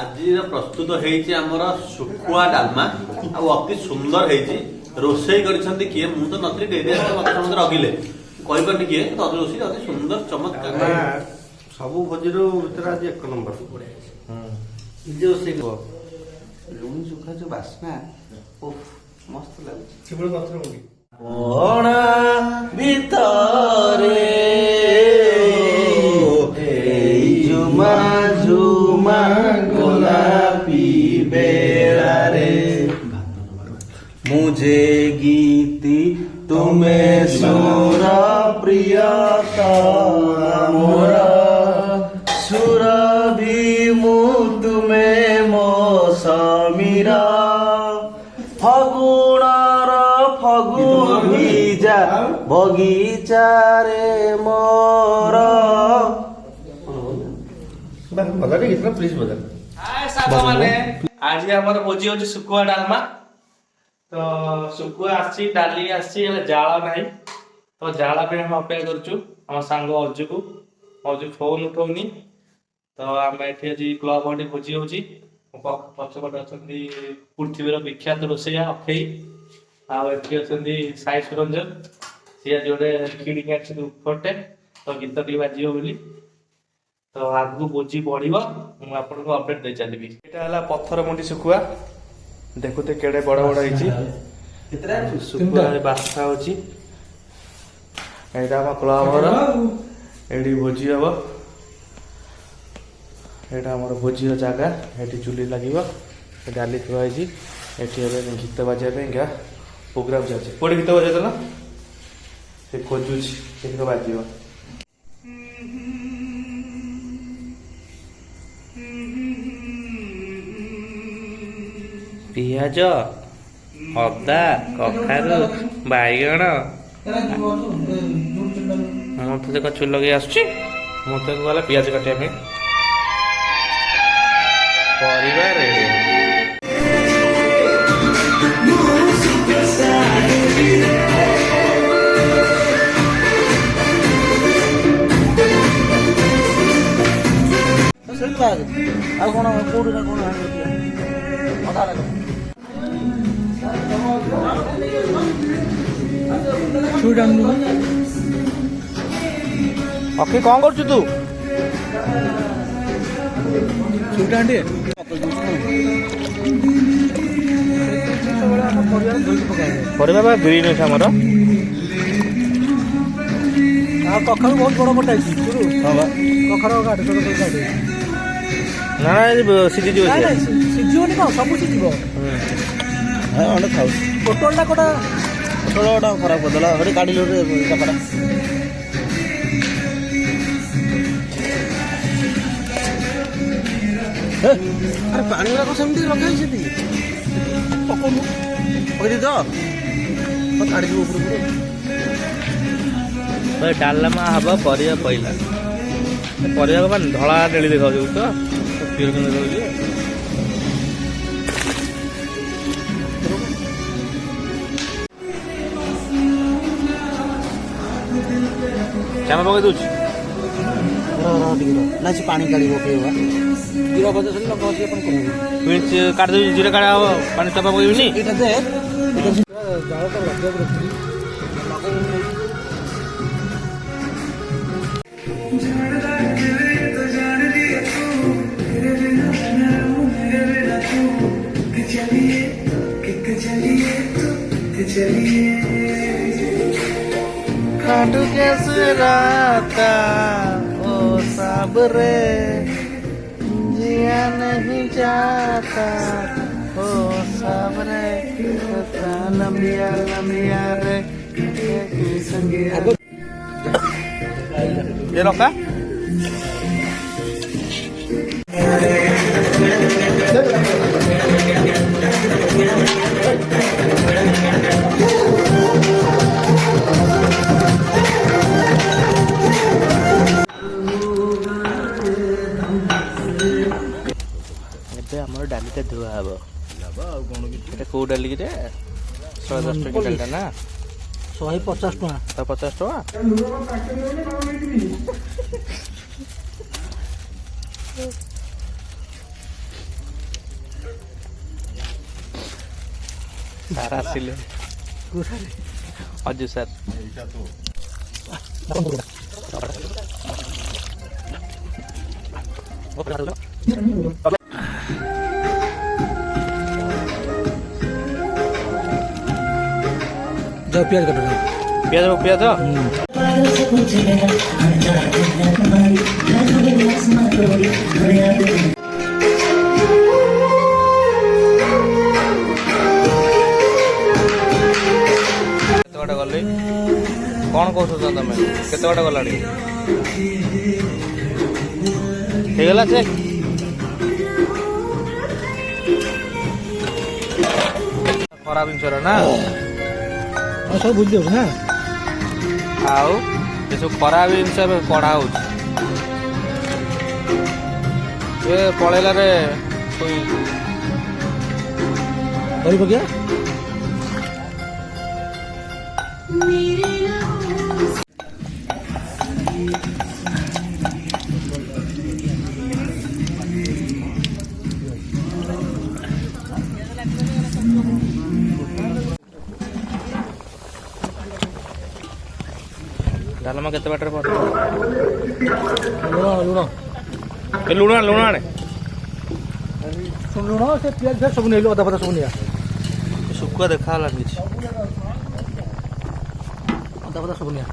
আজির প্রস্তুত হয়েছে আমার শুকুয়া ডালমা আতি সুন্দর হয়েছে রোষেই করেছেন কি মু তো নথি ডেরি মতো মতো রগিলে কইপারি কি রোষেই অতি সুন্দর চমৎকার সবু ভোজির ভিতরে আজ এক নম্বর নিজে রোষেই করব লুণি শুখা যে বাসনা ও মস্ত লাগুছে শিবুর পত্র কোণ বগিচারে মোর ଆଜି ଆମର ଭୋଜି ହଉଛି ଶୁଖୁଆ ଡାଲମା ତ ଶୁଖୁଆ ଆସିଛି ଡାଲି ଆସିଛି ହେଲେ ଜାଳ ନାହିଁ ତ ଜାଳ ପାଇଁ ଆମେ ଅପେକ୍ଷା କରୁଛୁ ଆମ ସାଙ୍ଗ ଅର୍ଜୁକୁ ଅର୍ଜୁ ଫୋନ୍ ଉଠଉନି ତ ଆମେ ଏଠି ଆଜି କ୍ଲବ୍ ଗୋଟେ ଭୋଜି ହଉଛି ପଛପଟେ ଅଛନ୍ତି ପୃଥିବୀର ବିଖ୍ୟାତ ରୋଷେଇଆ ଅକ୍ଷୟ ଆଉ ଏଠି ଅଛନ୍ତି ସାଇ ସୁରଞ୍ଜନ ସିଏ ଯୋଡ଼େ କିଣିକି ଆସିଛନ୍ତି ଉପରଟେ ତ ଗୀତ ଟିକେ ବାଜିବ ବୋଲି ତ ଆଗକୁ ବୋଜି ବଢ଼ିବ ମୁଁ ଆପଣଙ୍କୁ ଅପଡେଟ୍ ଦେଇ ଚାଲିବି ଏଇଟା ହେଲା ପଥର ମୁଣ୍ଡି ଶୁଖୁଆ ଦେଖୁତେ କେଡ଼େ ବଡ଼ ବଡ଼ ହେଇଛି ଶୁଖୁଆରେ ବାସ୍ନା ହେଉଛି ଏଇଟା ଆମ କ୍ଲବ୍ ଘର ଏଇଠି ଭୋଜି ହବ ଏଇଟା ଆମର ଭୋଜିର ଜାଗା ଏଠି ଚୁଲି ଲାଗିବ ଡାଲି ଥୁଆ ହେଇଛି ଏଠି ଏବେ ଗୀତ ବାଜିବା ପାଇଁକା પ્રોગ્રામ ચાલશે કોડે ગીત વાજે તો તે ખોજું છે તે ગીત વાજ્યો ପିଆଜ ଅଦା କଖାରୁ ବାଇଗଣ ମୁଁ ତ ଦେଖ ଚୁଲ ଲଗେଇ ଆସୁଛି ମୁଁ ତ ଗଲା ପିଆଜ କାଟିବା ପାଇଁ ପରିବା ಕಾದು ಅಳ್ಕೊಂಡು ಕೂಡು ತಗೊಂಡು చూడండి ఓకే కాం కొడుచు తూ చూడండి ପରିବା ବା ଗ୍ରୀନ୍ ଅଛି ଆମର ଆଉ କଖାରୁ ବହୁତ ବଡ଼ ବଡ଼ ହେଇଛି କଖାରୁ କାଟେ ନା ନା ସିଝିଯିବ ସିଝିବନି କ'ଣ ସବୁ ସିଝିବ ଅଣ୍ଡା ଥାଉ ପୋଟଳଟା କୋଟା ପୋଟଳଟା ଖରାପ କରିଦେଲା ଗୋଟେ କାଢ଼ିଲୁ ଚପାଟା ଆରେ ପାଣି ଗୁଡ଼ାକ ସେମିତି ରଖା ହେଇଛନ୍ତି ପକଉନୁ କହିଦେଇ ତ କାଢ଼ିଯିବ ଉପରକୁ ଡାଲମା ହବ ପରିବା ପଇଲା ପରିବା ମାନେ ଧଳା ଡେଳି ଦେଖାଯାଉଛି ତ এরকম শ্যামা পকাই দଉଛି ନାଚି ପାଣି କାଢ଼ି ପକେଇବା ଜିରା ପଚାଶ ଲଙ୍କା ଆପଣ କହିବେ ମିର୍ଚ କାଢ଼ି ଦେଉଛି ଜିରା କାଢ଼ା ହବ ପାଣି ତପା ପକେଇବିନି ଏଇଟା ଦେ ଏଇଟା ଜାଳ Kandungnya serata Oh sabre Jika nahin jata Oh sabre Ketalam ya lam ya re Ya roka ଏତେ ଧୁଆ ହବ ଏଟା କୋଉ ଡାଲିକିରେ ଶହେ ଦଶ ଟଙ୍କା ଡାଲିଟା ନା ଶହେ ପଚାଶ ଟଙ୍କା ଶହେ ପଚାଶ ଟଙ୍କା ସାର୍ ଆସିଲେ ଅଜୁ ସାର୍ Apa দাও পেঁয়াজ কাটো দাও পেঁয়াজ পেঁয়াজ କେତେ ବାଟ ଗଲି କ'ଣ କହୁଛ ତମେ କେତେ ବାଟ ଗଲାଣି ହେଇଗଲା ସେ ଖରାପ ଜିନିଷଟା ନା ସବୁ ବୁଝିଦେବୁ ଦେବୁ ନା ଆଉ ଏସବୁ ଖରାପ ଜିନିଷ ଏବେ କଢ଼ା ହେଉଛି ଏ ପଳେଇଲାରେ ଶୋଇ କରି ସାଲମ କେତେ ବାଟରେ ପହଞ୍ଚ ଲୁଣ ଲୁଣ ଲୁଣ ଆଣେ ଲୁଣ ସେ ପିଆଜ ଫିଆଜ ସବୁ ନେଇଲୁ ଅଦା ପଦା ସବୁ ନେଇଆ ଶୁଖୁଆ ଦେଖା ହେଲା କିଛି ଅଦା ପଦା ସବୁ ନିଆ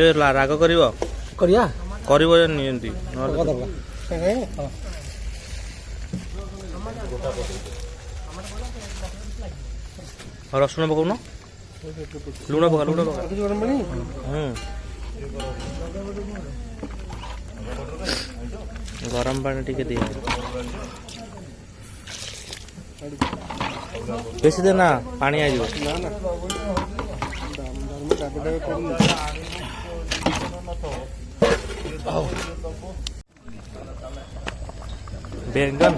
ଏ ରାଗ କରିବ କରିବା କରିବ ନିଅନ୍ତି ନହେଲେ রস শোনাবো কোনো লুনা পোকা লুনা পোকা গরম পানি টিকে দিয়ে বেশি দে না পানি আসবে বেঙ্গন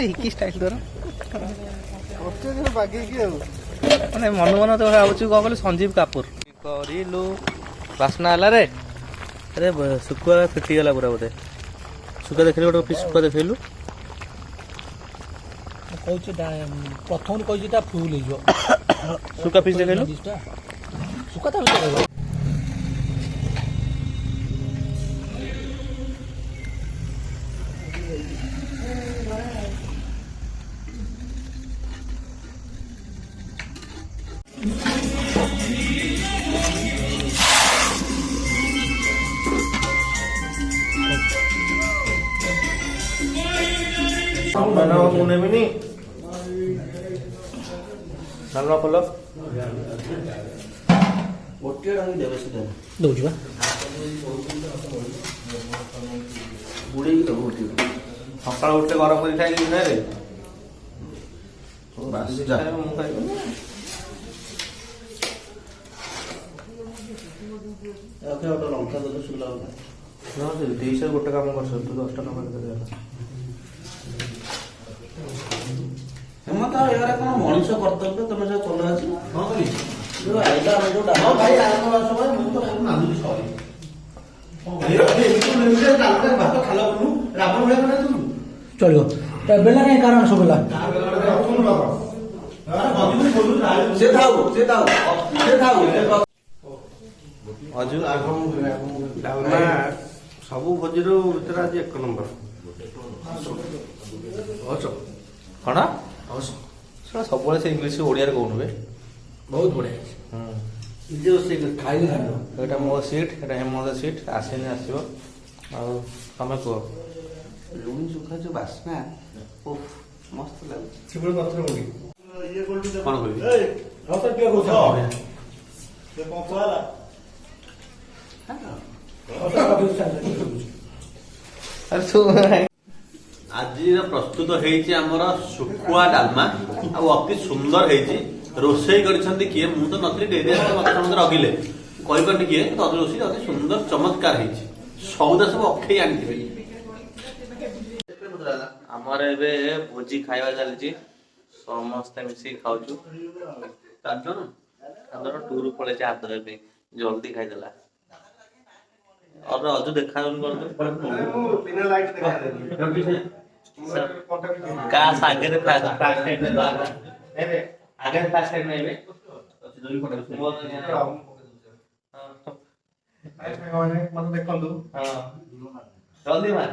ମନ ମନ ତ ଭାବୁଛୁ କ'ଣ କହିଲୁ ସଞ୍ଜୀବ କାପୁର କରିଲୁ ବାସ୍ନା ହେଲା ରେ ଆରେ ଶୁଖୁଆ ଫିଟିଗଲା ପୁରା ବୋଧେ ଶୁଖୁଆ ଦେଖିଲୁ ଗୋଟେ ପିସ୍ ଶୁଖୁଆ ଦେଖିଲୁ କହୁଛି ପ୍ରଥମରୁ କହିଛି ଫୁଲ ହେଇଯିବ ଶୁଖା ପିସ୍ ଦେଖେଇଲୁ ଶୁଖୁଆ ତା సంబనవ మునమిని సంబన కొల్ల ఒట్టే రంగు దేవసుదన్ దోజువా বুড়েই তো উঠি সকাল উঠলে গরম করে খাই না রে বাস যা ওকে ওটা লঙ্কা দিলে শুকলা হবে না দুইশো গোটা কাম করছে তুই দশটা কাম করে দেবে ହେମନ୍ତ ଏଗୁରା କଣ ମଣିଷ କର୍ତ୍ତବ୍ୟ ତମେ ସବୁ କଲ ଅଛି ଯୋଉ ଆଇଲା ଆମେ ଯୋଉ ଭାଇ ଆରମ୍ଭ ହେଲା ସମୟରେ ମୁଁ ତ ତାକୁ ନାନୁଛି ସରି ଚଳିବ ବେଲା କାହିଁ କାରଣ ସବୁ ବେଲା ସେ ଥାଉ ସେ ଥାଉ ସେ ଥାଉ ଅଜୁ ସବୁ ଭୋଜିରୁ ଭିତରେ ଆଜି ଏକ ନମ୍ବର ଅଛ କ'ଣ ଅବଶ୍ୟ ଶୁଣ ସବୁବେଳେ ସେ ଇଂଲିଶ ଓଡ଼ିଆରେ କହୁନୁ କହୁନବେ ବହୁତ ବଢ଼ିଆ ଖାଇଲେ ଏଇଟା ମୋ ସିଟ୍ ଏଇଟା ହେମନ୍ତ ସିଟ୍ ଆସିନି ଆସିବ ଆଉ ତମେ କୁହ ଲୁଣି ଶୁଖା ଯୋଉ ବାସ୍ନା ଓ ମସ୍ତ ଲାଗୁଛି କ'ଣ କହିବି ଆରେ ଶୁଣ আজির প্রস্তুত হয়েছে আমার শুকুয়া ডালমা ଆଉ ଅତି ସୁନ୍ଦର ହେଇଛି ରୋଷେଇ କରିଛନ୍ତି କିଏ ମୁଁ ତ ନଥିଲି ଡେରି ମତେ ମତେ ରଗିଲେ କହିପାରୁନି କିଏ ରୋଷେଇ ଅତି ସୁନ୍ଦର ଚମତ୍କାର ହେଇଛି ସଉଦା ସବୁ ଅଖେଇ ଆଣିଥିବେ ଆମର ଏବେ ଭୋଜି ଖାଇବା ଚାଲିଛି ସମସ୍ତେ ମିଶିକି ଖାଉଛୁ ଚାରି ଜଣ ଆମର ଟୁର୍ ପଳେଇଛି ହାତ ଏବେ ଜଲ୍ଦି ଖାଇଦେଲା ଅଜୁ ଦେଖା କରୁଛୁ का सागर प्रास प्रास साइड में दागा नहीं आगे प्रास साइड में है तो दोनों फोटो हां देख लू हां जल्दी मार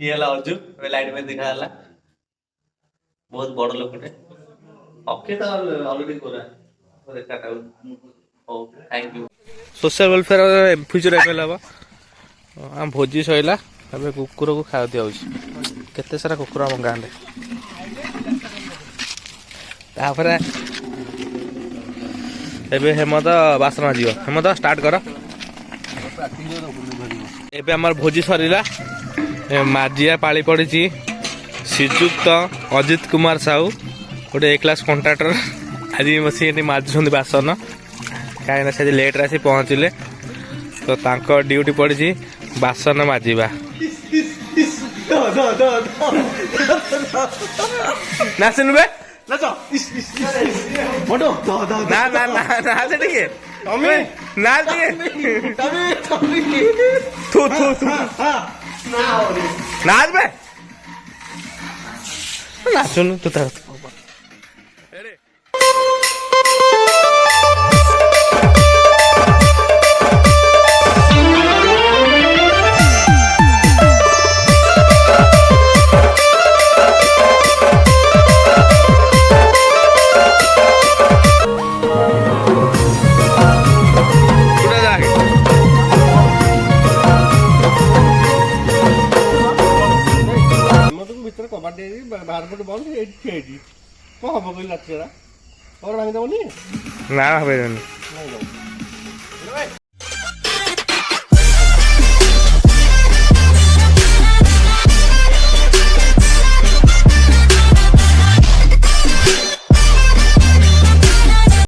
ये ला अर्जुन लाइट में दिखा ला बहुत बड़ लोकटे অক্ষয় তো অলরেডি করে দেখাটা ও thank you social welfare future M L ହେବ ଆମ ଭୋଜି ସରିଲା ଏବେ କୁକୁରକୁ ଖାଇବା ଦିଆହେଉଛି କେତେ ସାରା କୁକୁର ଆମ ଗାଁରେ ତାପରେ ଏବେ ହେମନ୍ତ ବାସନ ଯିବ ହେମନ୍ତ ଷ୍ଟାର୍ଟ କର ଏବେ ଆମର ଭୋଜି ସରିଲା ମାଜିଆ ପାଳି ପଡ଼ିଛି ଶ୍ରୀଯୁକ୍ତ ଅଜିତ କୁମାର ସାହୁ ଗୋଟେ ଏ କ୍ଲାସ୍ କଣ୍ଟ୍ରାକ୍ଟର ଆଜି ବସି ଏଠି ମାଜୁଛନ୍ତି ବାସନ କାହିଁକିନା ସେଠି ଲେଟ୍ରେ ଆସି ପହଞ୍ଚିଲେ ତ ତାଙ୍କ ଡ୍ୟୁଟି ପଡ଼ିଛି ବାସନ ମାଜିବା নাচে নেবে না না না নাচে দেখে আমি নাচ দিয়ে থু থু থু হ্যাঁ, হ্যাঁ। নাচবে নাচুন তো তার ಬಡ್ಡಿ ಬಾರ್ಬಿಟ್ಟು ಬಂದು ಎಡ್ ಕೇಳಿ ಕೋ ಹೋಗಿಲ್ಲ ಹತ್ತಿರ ಅವ್ರು ಹಂಗೆ ತಗೊಂಡು ನಾನು ಹೋಗಿದ್ದೀನಿ